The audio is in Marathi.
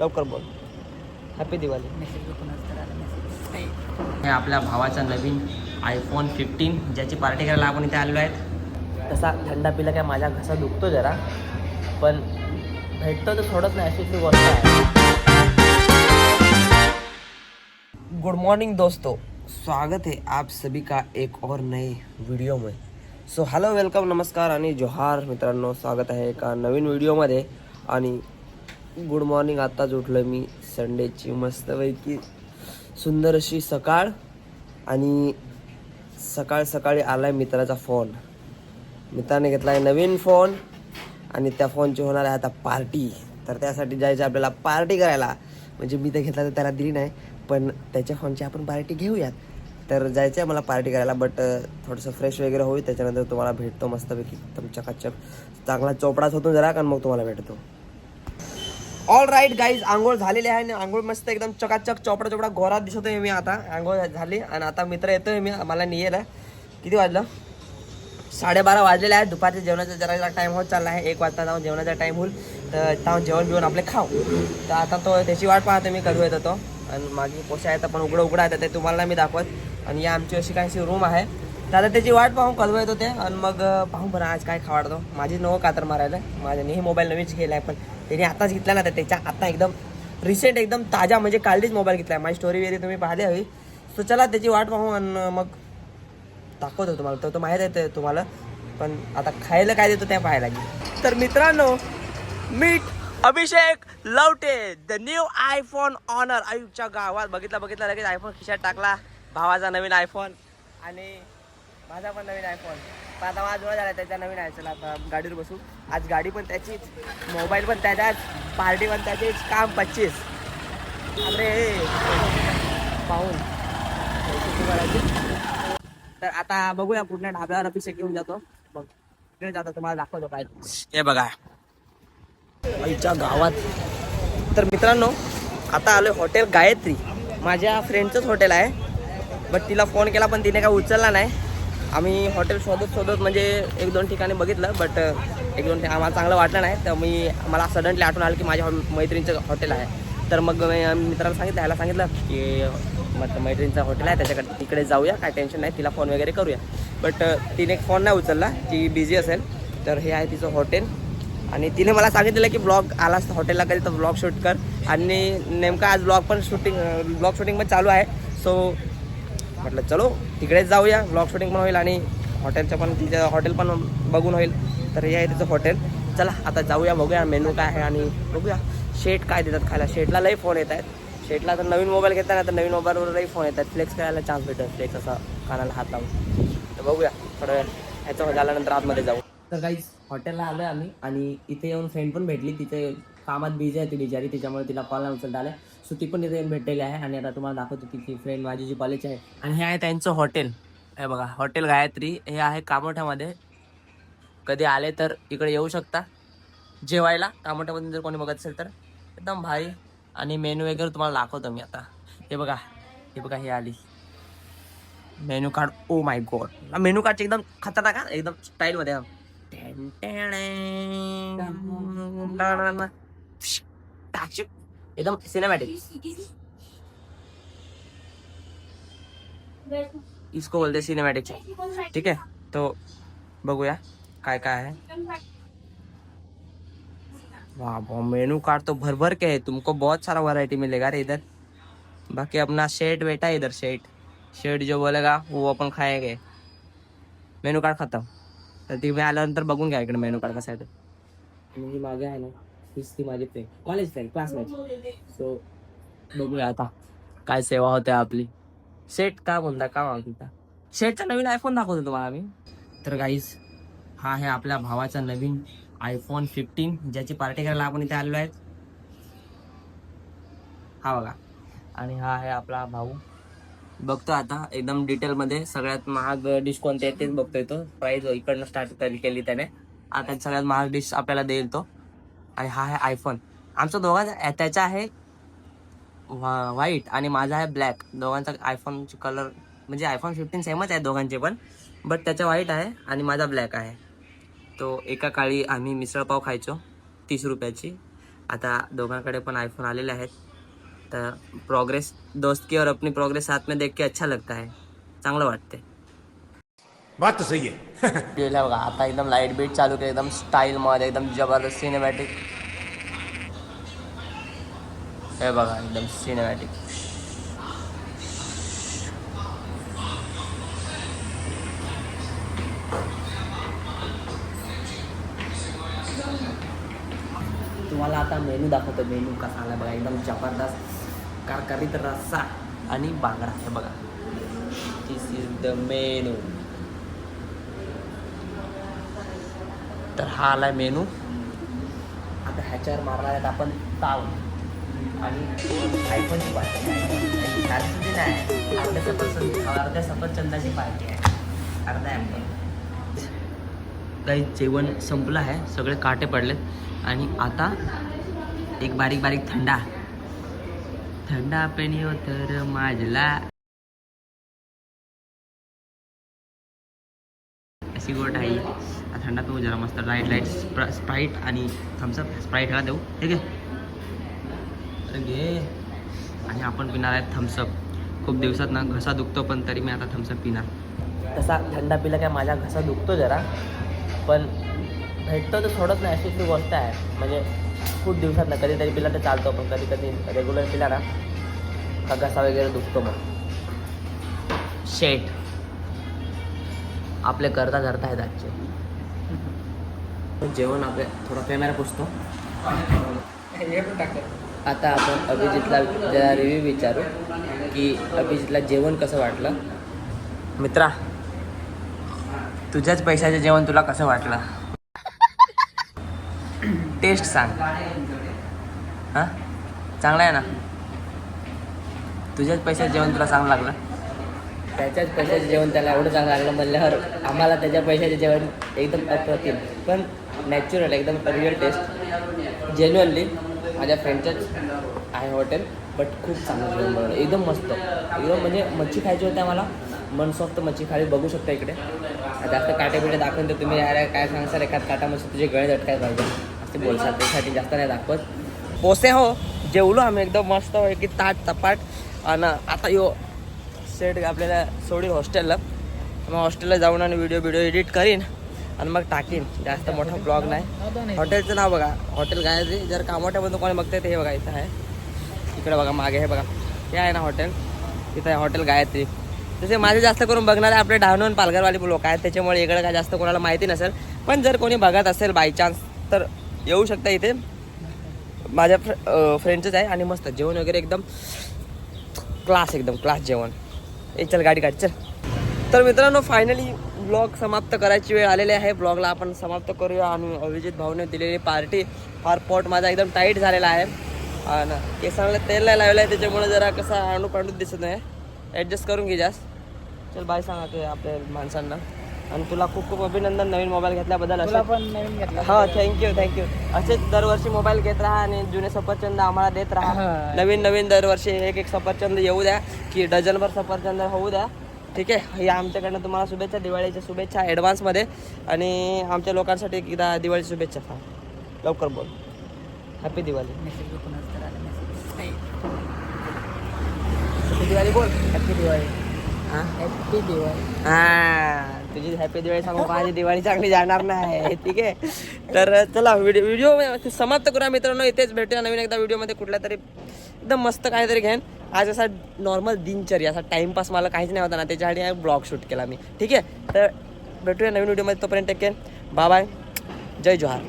लवकर बोल. हॅपी दिवाळी हे आपल्या भावाचा नवीन आयफोन फिफ्टीन ज्याची पार्टी करायला आपण इथे आलेलो आहेत. तसा थंडा पिला काय माझा घसा दुखतो जरा पण भेटतो तर सोडत नाही अशी गोष्ट आहे. गुड मॉर्निंग दोस्तों. स्वागत है आप सभी का एक और नए व्हिडिओ में. सो हॅलो वेलकम नमस्कार आणि जोहार मित्रांनो. स्वागत आहे एका नवीन व्हिडिओमध्ये आणि गुड मॉर्निंग आत्ताच उठलो मी. संडेची मस्तपैकी सुंदर अशी सकाळ आणि सकाळ सकाळी आला आहे मित्राचा फोन मित्राने घेतला आहे नवीन फोन आणि त्या फोनची होणार आहे आता पार्टी तर त्यासाठी जायचं आपल्याला पार्टी करायला. म्हणजे मी तर घेतला तर त्याला दिली नाही पण त्याच्या फोनची आपण पार्टी घेऊयात. तर जायचं आहे मला पार्टी करायला बट थोडंसं फ्रेश वगैरे होईल त्याच्यानंतर तुम्हाला भेटतो मस्तपैकी. एकदम चकाचक चांगला चोपडाच होतो जरा कारण मग तुम्हाला भेटतो. ऑल राईट गाईज आंघोळ झालेली आहे आणि आंघोळ मस्त एकदम चकाचक चोपडा चोपडा घोरात दिसतोय मी आता. आंघोळ झाली आणि आता मित्र येतोय मी मला निघेल किती वाजलं? साडेबारा वाजलेले आहे दुपारच्या जेवणाचा जरा टाईम होत चालला आहे. एक वाजता जाऊन जेवणाचा टाईम होईल. तर जाऊन जेवण बिवण आपले खाऊ. तर आता तो त्याची वाट पाहतो मी कधी येतो तो. आणि माझी पोशा आहेत पण उघडं उघडं येतं ते तुम्हाला मी दाखवत. आणि या आमची अशी काहीशी रूम आहे. दादा त्याची वाट पाहून कधवं येत होते. आणि मग पाहून बरं आज काय खावाडतो माझी नको कातर मारायला माझ्याने हे मोबाईल नवीनच घेतला आहे पण त्याने आताच घेतला ना तर त्याच्या आता एकदम रिसेंट एकदम ताजा म्हणजे कालचीच मोबाईल घेतला आहे माझी स्टोरी वगैरे तुम्ही पाहिली हवी. सो चला त्याची वाट पाहू आणि मग दाखवतो तुम्हाला. तर तो माहीत आहे तुम्हाला. पण आता खायला काय देतो त्या पाहायला लागेल. तर मित्रांनो मीठ Abhishek Lavate the new iPhone owner आयुच्या गावात बघितला बघितला लगेच आयफोन खिशात टाकला. भावाचा नवीन आयफोन आणि माझा पण नवीन आयफोन पण आता माझा जुळा झाला त्याच्या नवीन आहे. चला आता गाडीवर बसू. आज गाडी पण त्याचीच मोबाईल पण त्याच्याच पार्टी पण त्याचीच काम पच्चीस. अरे! पाहून. तर आता बघूया कुठल्या ढाब्यावर अभिषेक घेऊन जातो. तिकडे जातो तुम्हाला दाखवतो काय. हे बघा. आईच्या गावात. तर मित्रांनो आता आलोय हॉटेल गायत्री. माझ्या फ्रेंडचंच हॉटेल आहे. बट तिला फोन केला पण तिने काय उचलला नाही. आम्ही हॉटेल शोधत शोधत म्हणजे एक दोन ठिकाणी बघितलं बट एक दोन ठिकाणी आम्हाला चांगलं वाटलं नाही. तर मी मला सडनली आठवण आलं की माझ्या हॉ- मैत्रिणीचं हॉटेल आहे. तर मग मित्राला सांगितलं ह्याला सांगितलं की मग मैत्रिणीचं हॉटेल आहे त्याच्याकडे तिकडे जाऊया काय टेन्शन नाही तिला फोन वगैरे करूया. बट तिने फोन नाही उचलला ती बिझी असेल. तर हे आहे तिचं हॉटेल. आणि तिने मला सांगितलेलं की ब्लॉग आलास हॉटेलला कधी तर ब्लॉग शूट कर. आणि नेमका आज ब्लॉग पण शूटिंग ब्लॉग शूटिंग पण चालू आहे. सो म्हटलं चलो तिकडेच जाऊया. ब्लॉग शूटिंग पण होईल आणि हॉटेलचं पण तिचं हॉटेल पण बघून होईल. तर हे आहे तिचं हॉटेल चला आता जाऊया बघूया मेनू काय आहे आणि बघूया. शेट काय देतात खायला? शेटला लई फोन येत आहेत. शेटला तर नवीन मोबाईल घेताना तर नवीन मोबाईलवरही फोन येतात. फ्लेक्स करायला चान्स भेटत फ्लेक्स असा कानाला हात लावून. तर बघूया थोडं वेळ. ह्याचं झाल्यानंतर आतमध्ये जाऊ. तर काही हॉटेलला आलो आम्ही आणि इथे येऊन फ्रेंड पण भेटली. तिथे कामात बिझी आहे ती बिचारी त्याच्यामुळे तिला कॉल नाही उचलता आला सो ती पण इथे येऊन भेटलेली आहे आणि आता तुम्हाला दाखवतो तिची फ्रेंड माझी जी कॉलेज आहे. आणि हे आहे त्यांचं हॉटेल हे बघा हॉटेल गायत्री हे आहे कामोठ्यामध्ये कधी आले तर इकडे येऊ शकता. जेवायला कामोठ्यामधून जर कोणी बघत असेल तर. एकदम भारी. आणि मेनू वगैरे तुम्हाला दाखवतो मी आता. हे बघा हे बघा हे आली. Menu card oh my god menu कार्डचे एकदम खतरनाक एकदम स्टाईलमध्ये हा. एकदम सिनेमॅटिक इसको बोलते सिनेमॅटिक ठीक है तो बघूया काय काय आहे वाह मेनू कार्ड तो भर भर के है तुमको बहुत सारा वैरायटी मिलेगा रे इधर बाकी अपना शेट है इधर शेट शेट जो बोलेगा वो अपन खाएँगे मेनू कार्ड खतम तर ती मी आल्यानंतर बघून घ्या इकडे मेनू कार्ड कसं आहे ते. मागे आहे ना हीच ती माझी friend college friend classmate so बघूया आता काय सेवा होते आपली. शेट का बोलता का मागता शेटचा नवीन आयफोन दाखवतो तुम्हाला मी. तर गाईज हा आहे आपल्या भावाचा नवीन आयफोन फिफ्टीन ज्याची पार्टी करायला आपण इथे आलेलो आहेत. हा बघा. आणि हा आहे आपला भाऊ. बघतो आता एकदम डिटेलमध्ये सगळ्यात महाग डिश कोणते आहे तेच बघतोय तो. प्राईज इकडनं स्टार्ट केली त्याने. आता सगळ्यात महाग डिश आपल्याला देईल तो. आणि हा आहे आयफोन आमचा दोघांचा त्याचा आहे व्हाईट आणि माझा आहे ब्लॅक दोघांचा आयफोनचे कलर म्हणजे आयफोन फिफ्टीन सेमच आहे दोघांचे पण. बट त्याचा व्हाईट आहे आणि माझा ब्लॅक आहे. तो एका काळी आम्ही मिसळपाव खायचो तीस रुपयाची. आता दोघांकडे पण आयफोन आलेले आहेत. तर प्रोग्रेस दोस्त की और अपनी प्रोग्रेस साथ में देख के अच्छा लगता है। चांगलं वाटते बात तो सही है। गेल्या बघा आता एकदम लाईट बीट चालू केलं एकदम स्टाइल स्टाईलमध्ये एकदम ज़बरदस्त सिनेमॅटिक हे बघा एकदम सिनेमॅटिक तुम्हाला आता मेनू दाखवतो मेनू कसा आला बघा एकदम ज़बरदस्त। कारकरीत रस्सा आणि बांगडा. हे बघा. दिस इज द मेनू तर हा आलाय मेनू आता ह्याच्यावर मारणार आहेत आपण ताव. आणि आयफोनची पार्टी आहे नाही अर्ध्या सफरचंद अर्ध्या सफरचंदाची पार्टी आहे अर्धा ॲपल काही जेवण संपलं आहे. सगळे काटे पडलेत. आणि आता एक बारीक बारीक थंडा. थंडा पेनियो तर माझला अशी गोट आहे. थंडा पिऊ जरा मस्त लाइट लाइट स्प्रा स्प्राईट आणि थम्सअप स्प्राईट ह्याला देऊ. ठीक आहे? अरे घे. आणि आपण पिणार आहे थम्सअप खूप दिवसात ना घसा दुखतो पण तरी मी आता थम्सअप पिणार. तसा थंडा पिला काय माझा घसा दुखतो जरा. पण भेटतो तर सोडत नाही अशी ती गोष्ट आहे. म्हणजे खूप दिवसात ना कधीतरी पिला तर चालतो पण कधी कधी रेग्युलर पिला ना का घसा वगैरे दुखतो मग. शेट आपले करता धरता आहेत आजचे. जेवण आपले थोडा कॅमेरा पुसतो. आता आपण अभिजितला जरा रिव्ह्यू विचारू की अभिजितला जेवण कसं वाटलं? मित्रा तुझ्याच पैशाचं जेवण तुला कसं वाटलं? टेस्ट सांग. हां? चांगलं आहे ना? तुझ्याच पैशाचं जेवण तुला चांगलं लागलं? त्याच्याच पैशाचं जेवण त्याला एवढं चांगलं लागलं म्हणल्यावर आम्हाला त्याच्या पैशाचं जेवण एकदम अप्रतिम पण नॅचरल एकदम रिअल टेस्ट जेन्युअनली माझ्या फ्रेंडचंच आहे हॉटेल बट खूप चांगलं जेवण बनवलं. एकदम मस्त. एकदम म्हणजे मच्छी खायची होती आम्हाला. मनसोक्त मच्छी खाली बघू शकता इकडे. जास्त काटे बिटे दाखवून तर तुम्ही यार काय सांगसाल एखाद काटा मच्छी तुझे गळे झटकाय पाहिजे. असे बोलसाल त्यासाठी जास्त नाही दाखवत. पोसे हो जेवलो आम्ही एकदम मस्त की ताट तपाट आणि आता यो सेट आपल्याला सोडील हॉस्टेलला मग हॉस्टेलला जाऊन आणि व्हिडिओ व्हिडिओ एडिट करीन. आणि मग टाकीन. जास्त मोठा ब्लॉग नाही. हॉटेलचं नाव बघा. हॉटेल गायत्री जर कामोठ्यामधून कोणी बघते ते हे बघा इथं आहे. इकडे बघा मागे हे बघा. हे आहे ना हॉटेल इथं आहे हॉटेल गायत्री तसे माझे जास्त करून बघणारे आपले डहाणू पालघरवाले लोक आहेत. त्याच्यामुळे इकडे काय जास्त कोणाला माहिती नसेल. पण जर कोणी बघत असेल बाय चान्स तर येऊ शकता इथे. माझ्या फ्र फ्रेंडचंच आहे आणि मस्त जेवण वगैरे एकदम क्लास एकदम क्लास जेवण. ए चल गाडी काढ चल. तर मित्रांनो फायनली ब्लॉग समाप्त करायची वेळ आलेली आहे. ब्लॉगला आपण समाप्त करूया आणि अभिजित भाऊने दिलेली पार्टी फार पॉट माझा एकदम टाईट झालेला आहे. आणि केसांना तेल नाही लावलं आहे त्याच्यामुळे जरा कसा आणू पांडू दिसत नाही. ॲडजस्ट करून घे जास्त. चल बाय सांगा ते आपल्या माणसांना. आणि तुला खूप खूप अभिनंदन नवीन मोबाईल घेतल्याबद्दल तुला असं. पण नवीन घेतला हा थँक्यू थँक्यू असेच दरवर्षी मोबाईल घेत राहा आणि जुने सफरचंद आम्हाला देत राहा. हा. नवीन नवीन दरवर्षी एक एक सफरचंद येऊ द्या की डझनभर सफरचंद होऊ द्या. ठीक आहे? हे आमच्याकडनं तुम्हाला शुभेच्छा दिवाळीच्या शुभेच्छा ॲडव्हान्समध्ये आणि आमच्या लोकांसाठी एकदा दिवाळीच्या शुभेच्छा फार लवकर बोल. हॅपी दिवाळी मेसेज कोणाच तर आला मेसेज हॅपी दिवाळी बोल. हॅपी दिवाळी हां? हॅपी दिवाळी हा. तुझी हॅपी दिवाळी सांगू माझी दिवाळी चांगली जाणार नाही. ठीक आहे? तर चला व्हिडिओ व्हिडिओ समाप्त करूया मित्रांनो. इथेच भेटूया नवीन एकदा व्हिडिओमध्ये कुठल्या तरी एकदम मस्त काहीतरी घेईन आज असा नॉर्मल दिनचर्या असा टाइमपास मला काहीच नाही होता ना. त्याच्यासाठी ब्लॉग शूट केला मी. ठीक आहे? तर भेटूया नवीन व्हिडिओमध्ये तोपर्यंत टेक केअर बाय बाय जय जोहार.